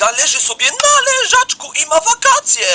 kolega leży sobie na leżaczku i ma wakacje.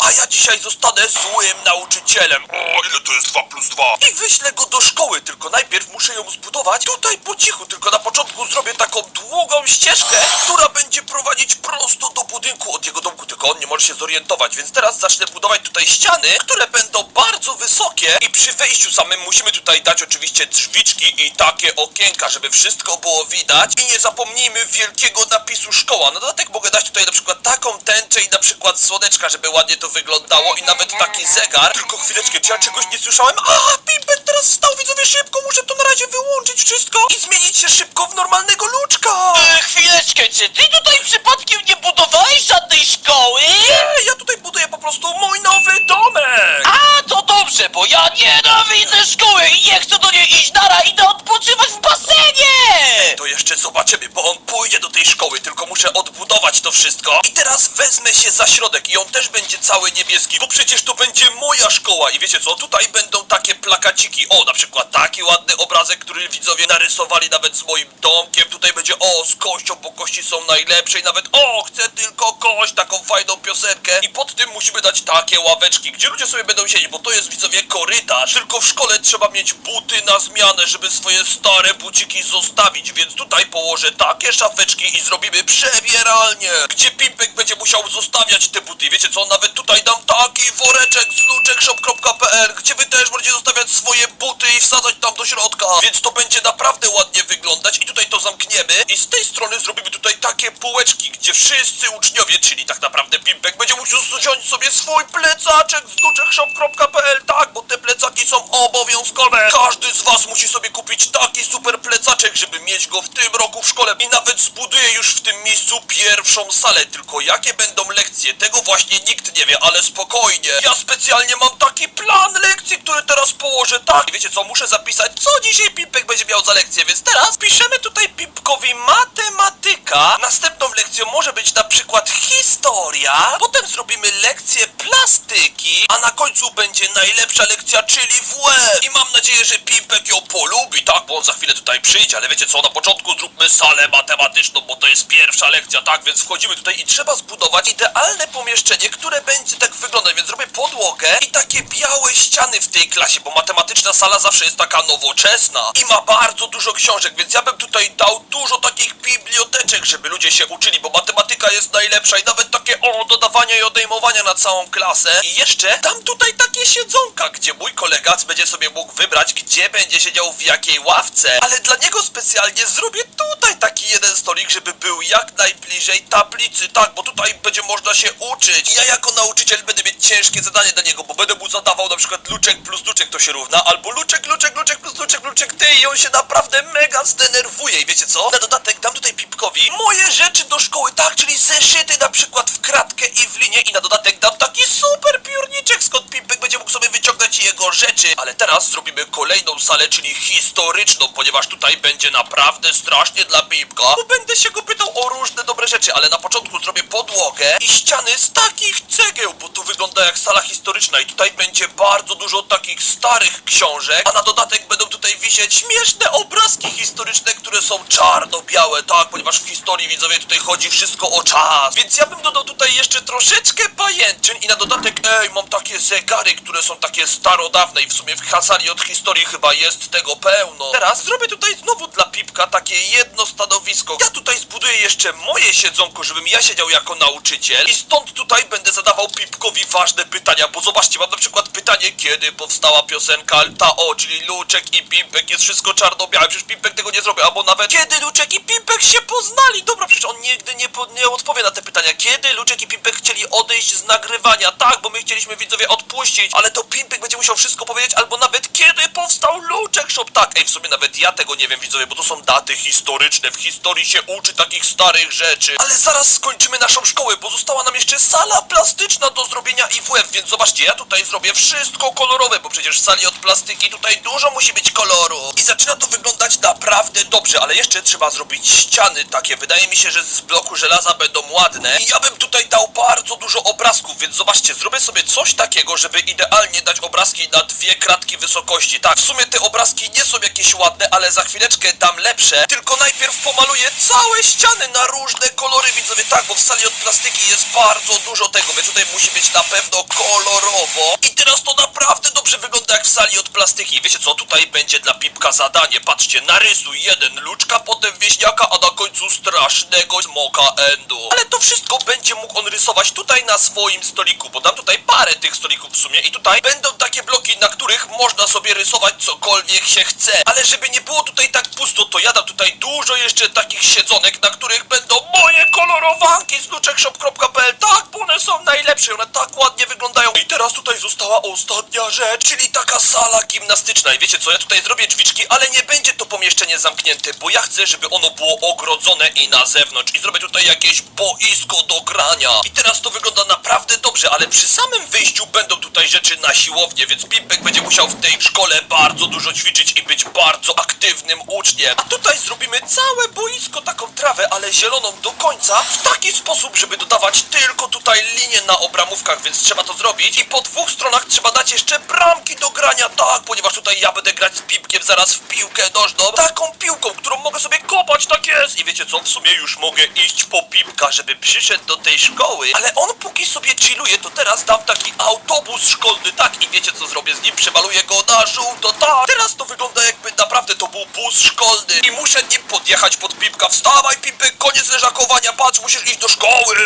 A ja dzisiaj zostanę złym nauczycielem. O, ile to jest 2 plus 2? I wyślę go do szkoły, tylko najpierw muszę ją zbudować tutaj po cichu, tylko na początku zrobię taką długą ścieżkę, która będzie prowadzić prosto do budynku od jego domku, tylko on nie może się zorientować, więc teraz zacznę budować tutaj ściany, które będą bardzo wysokie i przy wejściu samym musimy tutaj dać oczywiście drzwiczki i takie okienka, żeby wszystko było widać i nie zapomnijmy wielkiego napisu szkoła. Na dodatek mogę dać tutaj na przykład taką tęczę i na przykład słoneczka, żeby ładnie to wyglądało i nawet taki zegar. Tylko chwileczkę, czy ja czegoś nie słyszałem? A, Pimpet teraz wstał, widzowie, szybko, muszę to na razie wyłączyć wszystko i zmienić się szybko w normalnego luczka. E, chwileczkę, czy ty tutaj przypadkiem nie budowałeś żadnej szkoły? Ej, ja tutaj buduję po prostu mój nowy domek. A, to dobrze, bo ja nienawidzę szkoły i nie chcę do niej iść nara, idę odpoczywać w basenie! To jeszcze zobaczymy, bo on pójdzie do tej szkoły, tylko muszę odbudować to wszystko. I teraz wezmę się za środek i on też będzie cały niebieski, bo przecież to będzie moja szkoła. I wiecie co, tutaj będą takie plakaciki. O, na przykład taki ładny obrazek, który widzowie narysowali nawet z moim domkiem. Tutaj będzie, o, z kością, bo kości są najlepsze i nawet, o, chcę tylko kość, taką fajną piosenkę. I pod tym musimy dać takie ławeczki, gdzie ludzie sobie będą siedzieć, bo to jest widzowie korytarz. Tylko w szkole trzeba mieć buty na zmianę, żeby swoje stare buciki zostawić, więc tutaj położę takie szafeczki i zrobimy przebieralnię, gdzie Pimpek będzie musiał zostawiać te buty. Wiecie co, nawet tutaj dam taki woreczek z luczekshop.pl, gdzie wy też możecie zostawiać swoje buty i wsadzać tam do środka, więc to będzie naprawdę ładnie wyglądać i tutaj to zamkniemy i z tej strony zrobimy tutaj takie półeczki, gdzie wszyscy uczniowie, czyli tak naprawdę Pimpek będzie musiał wziąć sobie swój plecaczek z luczekshop.pl, tak, bo te plecaki są obowiązkowe. Każdy z was musi sobie kupić taki super plecaczek, żeby mieć go w tym roku w szkole i nawet zbuduję już w tym miejscu pierwszą salę, tylko jakie będą lekcje, tego właśnie nikt nie wie, ale spokojnie. Ja specjalnie mam taki plan lekcji, który teraz położę, tak. Wiecie co, muszę zapisać, co dzisiaj Pimpek będzie miał za lekcję, więc teraz piszemy tutaj Pimpkowi matematyka. Następną lekcją może być na przykład historia, potem zrobimy lekcję plastyki, a na końcu będzie najlepsza lekcja, czyli WF. I mam nadzieję, że Pimpek ją polubi, tak, bo on za chwilę tutaj przyjdzie, ale wiecie co, na początku zróbmy salę matematyczną, bo to jest pierwsza lekcja, tak, więc wchodzimy tutaj i trzeba zbudować idealne pomieszczenie, które będzie tak wyglądać, więc zrobię podłogę i takie białe ściany w tej klasie, bo matematyczna sala zawsze jest taka nowoczesna i ma bardzo dużo książek, więc ja bym tutaj dał dużo takich biblioteczek, żeby ludzie się uczyli, bo matematyka jest najlepsza i nawet takie o, dodawania i odejmowania na całą klasę. I jeszcze dam tutaj takie siedzonka, gdzie mój kolega będzie sobie mógł wybrać, gdzie będzie siedział w jakiej ławce, ale dla niego specjalnie zrobię tutaj taki jeden stolik, żeby był jak najbliżej tablicy, tak, bo tutaj będzie można się uczyć. I ja jako nauczyciel będę mieć ciężkie zadanie dla niego, bo będę mu zadawał na przykład luczek plus luczek to się równa, albo luczek, luczek, luczek plus luczek, luczek ty i on się naprawdę mega zdenerwuje i wiecie co? Na dodatek dam tutaj Pipkowi moje rzeczy do szkoły, tak, czyli zeszyty na przykład w kratkę i w linię i na dodatek dam taki super piórniczek, skąd Pipek będzie mógł sobie wyciągnąć jego rzeczy. Ale teraz zrobimy kolejną salę, czyli historyczną, ponieważ tutaj będzie naprawdę strasznie dla Pipka, bo będę się go pytał o różne dobre rzeczy, ale na początku zrobię podłogę i ściany z takich cegieł, bo to wygląda jak sala historyczna i tutaj będzie bardzo dużo takich starych książek, a na dodatek będą tutaj wisieć śmieszne obrazki historyczne, które są czarno-białe, tak, ponieważ w historii widzowie tutaj chodzi wszystko o czas, więc ja bym dodał tutaj jeszcze troszeczkę pajęczyn i na dodatek, ej, mam takie zegary, które są takie starodawne i w sumie w sali od historii chyba jest tego pełno. Teraz zrobię tutaj znowu dla Pipka takie jedno stanowisko. Ja tutaj zbuduję jeszcze moje siedzonko, żebym ja siedział jako nauczyciel i stąd tutaj będę zadawał Pipkowi ważne pytania, bo zobaczcie, mam na przykład pytanie, kiedy powstała piosenka ta o, czyli Luczek i Pimpek, jest wszystko czarno-białe, przecież Pimpek tego nie zrobi, albo nawet kiedy Luczek i Pimpek się poznali, dobra, przecież on nigdy nie, po, nie odpowie na te pytania, kiedy Luczek i Pimpek chcieli odejść z nagrywania, tak, bo my chcieliśmy widzowie odpuścić, ale to Pimpek będzie musiał wszystko powiedzieć, albo nawet kiedy powstał Luczek Shop, tak, ej, w sumie nawet ja tego nie wiem widzowie, bo to są daty historyczne, w historii się uczy takich starych rzeczy, ale zaraz skończymy naszą szkołę, bo została nam jeszcze sala plastyczna do zrobienia i WF, więc zobaczcie, ja tutaj zrobię wszystko kolorowe, bo przecież w sali od plastyki tutaj dużo musi być koloru. I zaczyna to wyglądać naprawdę dobrze, ale jeszcze trzeba zrobić ściany takie, wydaje mi się, że z bloku żelaza będą ładne. I ja bym tutaj dał bardzo dużo obrazków, więc zobaczcie, zrobię sobie coś takiego, żeby idealnie dać obrazki na dwie kratki wysokości, tak, w sumie te obrazki nie są jakieś ładne, ale za chwileczkę dam lepsze, tylko najpierw pomaluję całe ściany na różne kolory, widzowie, tak, bo w sali od plastyki jest bardzo dużo tego, więc tutaj musi być na pewno kolorowo. I teraz to naprawdę dobrze wygląda jak w sali od plastyki. Wiecie co, tutaj będzie dla Pipka zadanie. Patrzcie, narysuj jeden luczka, potem wieśniaka, a na końcu strasznego smoka endu. Ale to wszystko będzie mógł on rysować tutaj na swoim stoliku, bo dam tutaj parę tych stolików w sumie i tutaj będą takie bloki, na których można sobie rysować cokolwiek się chce. Ale żeby nie było tutaj tak pusto, to ja dam tutaj dużo jeszcze takich siedzonek, na których będą moje kolorowanki z luczekshop.pl. Tak, bo one są najlepsze, one tak ładnie wyglądają. I teraz tutaj została ostatnia rzecz, czyli taka sala gimnastyczna. I wiecie co, ja tutaj zrobię drzwiczki, ale nie będzie to pomieszczenie zamknięte, bo ja chcę, żeby ono było ogrodzone i na zewnątrz. I zrobię tutaj jakieś boisko do grania. I teraz to wygląda naprawdę dobrze, ale przy samym wyjściu będą tutaj rzeczy na siłownię, więc Pimpek będzie musiał w tej szkole bardzo dużo ćwiczyć i być bardzo aktywnym uczniem. A tutaj zrobimy całe boisko, taką trawę, ale zieloną do końca, w taki sposób, żeby dodawać tylko tutaj linie na obramówkach, więc trzeba to zrobić. I po dwóch stronach trzeba dać jeszcze bramki do grania, tak, ponieważ tutaj ja będę grać z Pipkiem zaraz w piłkę nożną. Taką piłką, którą mogę sobie kopać, tak jest. I wiecie co, w sumie już mogę iść po Pipka, żeby przyszedł do tej szkoły, ale on póki sobie chilluje, to teraz dam taki autobus szkolny, tak, i wiecie co zrobię z nim? Przewaluję go na żółto, tak. Teraz to wygląda jakby naprawdę to był bus szkolny i muszę nim podjechać pod Pipka. Wstawaj, Pipek, koniec leżakowania, patrz, musisz iść do szkoły.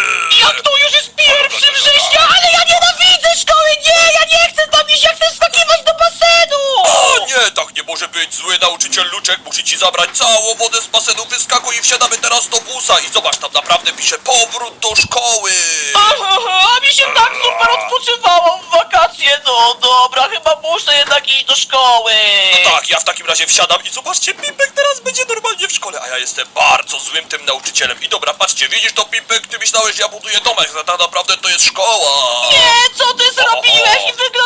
Jak to już jest pierwszy września, ale ja nienawidzę szkoły, nie, ja nie chcę tam iść, ja chcę skakiwać może być. Zły nauczyciel Luczek musi ci zabrać całą wodę z basenu. Wyskakuj i wsiadamy teraz do busa. I zobacz, tam naprawdę pisze powrót do szkoły. Aha, a mi się tak super odpoczywało w wakacje, no dobra, chyba muszę jednak iść do szkoły. No tak, ja w takim razie wsiadam i zobaczcie, Pimpek teraz będzie normalnie w szkole, a ja jestem bardzo złym tym nauczycielem. I dobra, patrzcie, widzisz to, Pimpek? Ty myślałeś, że ja buduję domek, a tak naprawdę to jest szkoła. Nie, co ty zrobiłeś i wyglądasz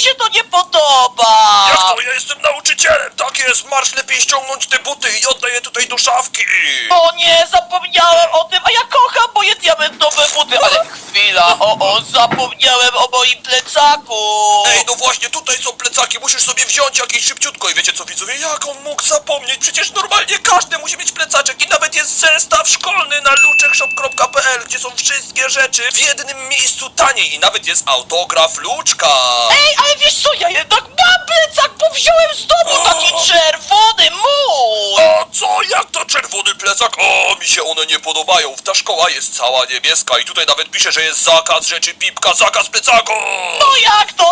mi się to nie podoba. Jak to? Ja jestem nauczycielem, tak jest. Marsz lepiej ściągnąć te buty i oddaj je tutaj do szafki. O nie, zapomniałem o tym, a ja kocham moje diamentowe buty, ale chwila, o o, zapomniałem o moim plecaku. Ej, no właśnie, tutaj są plecaki, musisz sobie wziąć jakieś szybciutko i wiecie co widzowie, jak on mógł zapomnieć? Przecież normalnie każdy musi mieć plecaczek i nawet jest zestaw szkolny na luczekshop.pl, gdzie są wszystkie rzeczy w jednym miejscu taniej i nawet jest autograf Luczka. Ej, ale wiesz co, ja jednak mam plecak, bo wziąłem z domu taki czerwony mój. A co, jak to czerwony plecak? O, mi się one nie podobają, ta szkoła jest cała niebieska i tutaj nawet pisze, że jest zakaz rzeczy Pipka, zakaz plecaku. No jak to?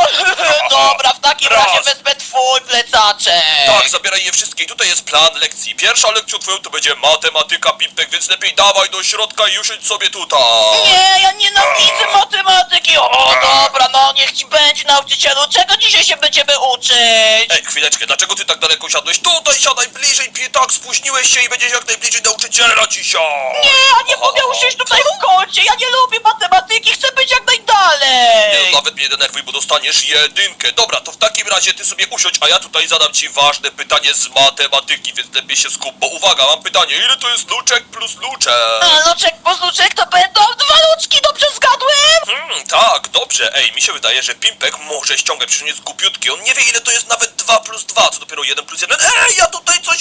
Takim Raz. razie wezmę twój plecaczek. Tak, zabieraj je wszystkie i tutaj jest plan lekcji. Pierwsza lekcja twoją to będzie matematyka, Pipek, więc lepiej dawaj do środka i usiądź sobie tutaj. Nie, ja nienawidzę matematyki. O, dobra, no niech ci będzie nauczycielu. Czego dzisiaj się będziemy uczyć? Ej, chwileczkę, dlaczego ty tak daleko siadłeś? Tutaj siadaj bliżej, pi- tak, spóźniłeś się i będziesz jak najbliżej nauczyciela dzisiaj. Nie, ja nie mogę usiąść tutaj w kącie. Ja nie lubię matematyki, chcę być jak Nie, najdalej. no, nawet mnie denerwuj, bo dostaniesz jedynkę. Dobra, to w takim razie ty sobie usiądź, a ja tutaj zadam ci ważne pytanie z matematyki, więc lepiej się skup, bo uwaga, mam pytanie, ile to jest luczek plus luczek? A luczek plus luczek to będą dwa luczki, dobrze zgadłem? Hmm, tak, dobrze. Ej, mi się wydaje, że Pimpek może ściągać, przecież on jest głupiutki. On nie wie, ile to jest nawet 2 plus 2, co dopiero 1 plus 1. Ej, ja tutaj coś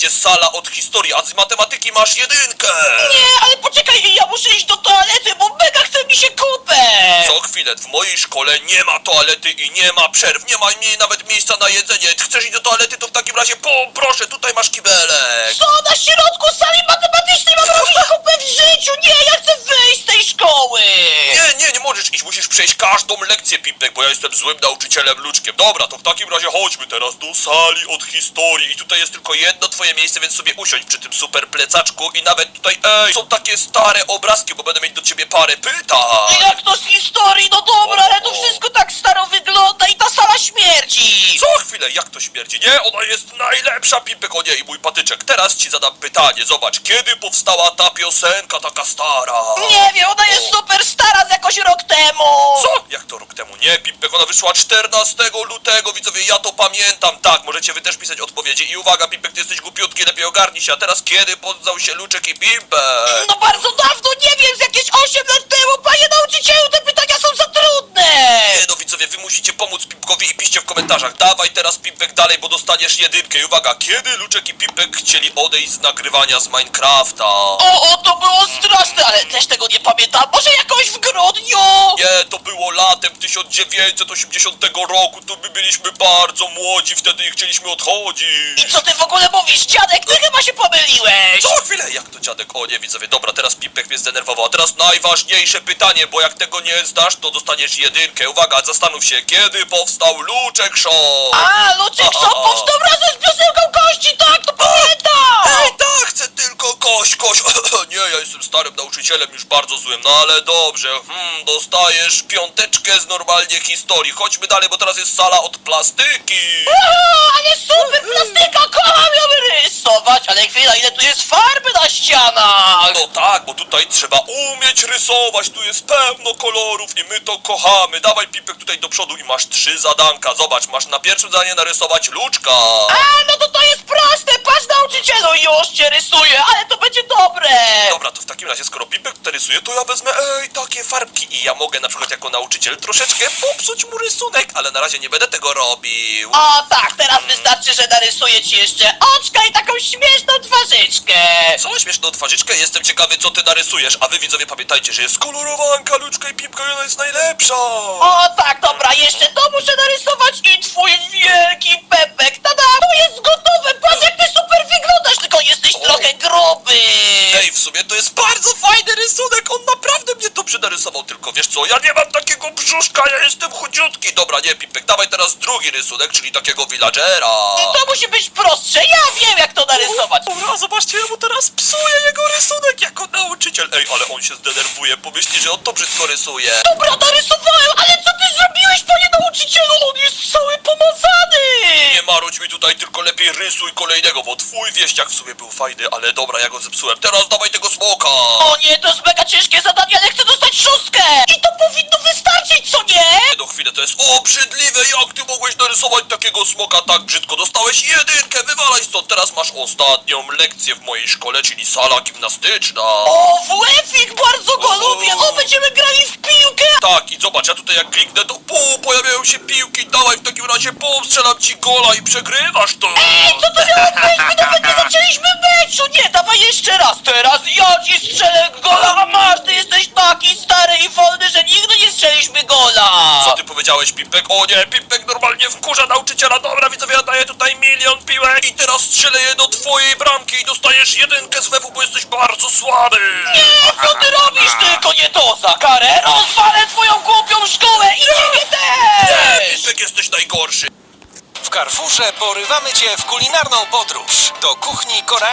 będzie sala od historii, a z matematyki masz jedynkę. Nie, ale poczekaj, ja muszę iść do toalety, bo mega chce mi się kupę. W mojej szkole nie ma toalety i nie ma przerw, nie ma mie- nawet miejsca na jedzenie. Chcesz iść do toalety, to w takim razie poproszę, tutaj masz kibelek. Co na środku sali matematycznej mam robić kupę w życiu? Nie, ja chcę wyjść z tej szkoły. Nie, nie, nie możesz iść, musisz przejść każdą lekcję, Pimpek, bo ja jestem złym nauczycielem Luczkiem. Dobra, to w takim razie chodźmy teraz do sali od historii i tutaj jest tylko jedno twoje miejsce, więc sobie usiądź przy tym super plecaczku i nawet tutaj, ej, są takie stare obrazki, bo będę mieć do ciebie parę pytań. Jak to z historii? No dobra, ale to wszystko tak staro wygląda i ta sala śmierci. Co chwilę, jak to śmierdzi? Nie, ona jest najlepsza, Pimpek, o nie, i mój patyczek. Teraz ci zadam pytanie, zobacz, kiedy powstała ta piosenka taka stara? Nie wiem, ona jest super stara z jakoś rok temu. Co? Jak to rok temu? Nie, Pipek? Ona wyszła 14 lutego, widzowie, ja to pamiętam. Tak, możecie wy też pisać odpowiedzi. I uwaga, Pipek, ty jesteś głupiutki, lepiej ogarnij się. A teraz kiedy poznał się Luczek i Pipek? No bardzo dawno, nie wiem, z jakieś 8 lat temu, panie nauczycielu, no widzowie, wy musicie pomóc Pipkowi i piszcie w komentarzach. Dawaj teraz Pipek dalej, bo dostaniesz jedynkę. I uwaga, kiedy Luczek i Pipek chcieli odejść z nagrywania z Minecrafta? O, o, to było straszne, ale też tego nie pamiętam, może jakoś w grudniu? Nie, to było latem 1980 roku, to my byliśmy bardzo młodzi wtedy i chcieliśmy odchodzić. I co ty w ogóle mówisz, dziadek? Ty chyba się pomyliłeś! Co chwilę, jak to dziadek? O nie, widzowie, dobra, teraz Pipek mnie zdenerwował. A teraz najważniejsze pytanie, bo jak tego nie zdasz, to dostaniesz jedynkę. Uwaga, zastanów się, kiedy powstał Luczek Show? A, Luczek Shop powstał razem z piosenką Kości, tak, to pamiętam! Ej, tak, chcę tylko kość, kość. nie, ja jestem starym nauczycielem, już bardzo złym, no ale dobrze. Hmm, dostajesz piąteczkę z normalnie historii. Chodźmy dalej, bo teraz jest sala od plastyki. O, ale super plastyka, kocham ją rysować, ale chwila, ile tu jest farby na ścianach? No tak, bo tutaj trzeba umieć rysować, tu jest pełno kolorów i my to kochamy. Dawaj Pipek tutaj do przodu i masz trzy zadanka. Zobacz, masz na pierwszym zadanie narysować luczka. A, no to to jest proste, patrz nauczycielu, już cię rysuję, ale to będzie dobre! Dobra, to w takim razie, skoro Pipek tutaj rysuje, to ja wezmę, ej, takie farbki i ja mogę na przykład jako nauczyciel troszeczkę popsuć mu rysunek, ale na razie nie będę tego robił. O tak, teraz wystarczy, że narysuję ci jeszcze oczka i taką śmieszną twarzyczkę. Co, śmieszną twarzyczkę? Jestem ciekawy, co ty narysujesz, a wy widzowie pamiętajcie, że jest kolorowanka, Luczka i Pipka i ona jest najlepsza. O tak, dobra, jeszcze to muszę narysować i twój wielki pepek. Tada, to jest gotowe, patrz jak ty super wyglądasz, tylko jesteś trochę gruby. Ej, w sumie to jest bardzo fajny rysunek, on naprawdę mnie dobrze narysował, tylko wiesz co, ja nie mam takiego brzuszka, ja jestem chudziutki. Dobra, nie, Pipek, dawaj teraz drugi rysunek, czyli takiego villagera. To musi być prostsze, ja wiem jak to narysować. Dobra, zobaczcie, ja mu teraz psuję jego rysunek. Ej, ale on się zdenerwuje, pomyśli, że on to brzydko rysuje. Dobra, narysowałem, ale co ty zrobiłeś, panie nauczycielu? On jest cały pomazany. Nie marudź mi tutaj, tylko lepiej rysuj kolejnego, bo twój wieściak w sumie był fajny, ale dobra, ja go zepsułem. Teraz dawaj tego smoka. O nie, to jest mega ciężkie zadanie, ale chcę dostać szóstkę. I to powinno co nie? No chwilę, to jest obrzydliwe, jak ty mogłeś narysować takiego smoka tak brzydko? Dostałeś jedynkę, wywalaj stąd, teraz masz ostatnią lekcję w mojej szkole, czyli sala gimnastyczna. O, WF-ik, bardzo go O. lubię. O, będziemy grali w piłkę. Tak, i zobacz, ja tutaj jak kliknę, to pół pojawiają się piłki, dawaj w takim razie pół, strzelam ci gola i przegrywasz to. Ej, co to miało być? My nawet nie zaczęliśmy meczu. Nie, dawaj jeszcze raz. Teraz ja ci strzelę gola, a masz, ty jesteś taki stary i wolny, że nigdy nie strzeliśmy gola. Co ty powiedziałeś, Pipek? O nie, Pipek normalnie wkurza nauczyciela. Dobra, widzowie, ja daję tutaj milion piłek i teraz strzelę je do twojej bramki i dostajesz jedynkę z wewu, bo jesteś bardzo słaby. Nie, co ty robisz? Tylko nie to, za karę rozwalę twoją głupią szkołę i ciebie Nie, też. Pipek, jesteś najgorszy. W Carrefourze porywamy Cię w kulinarną podróż do kuchni koreańskiej.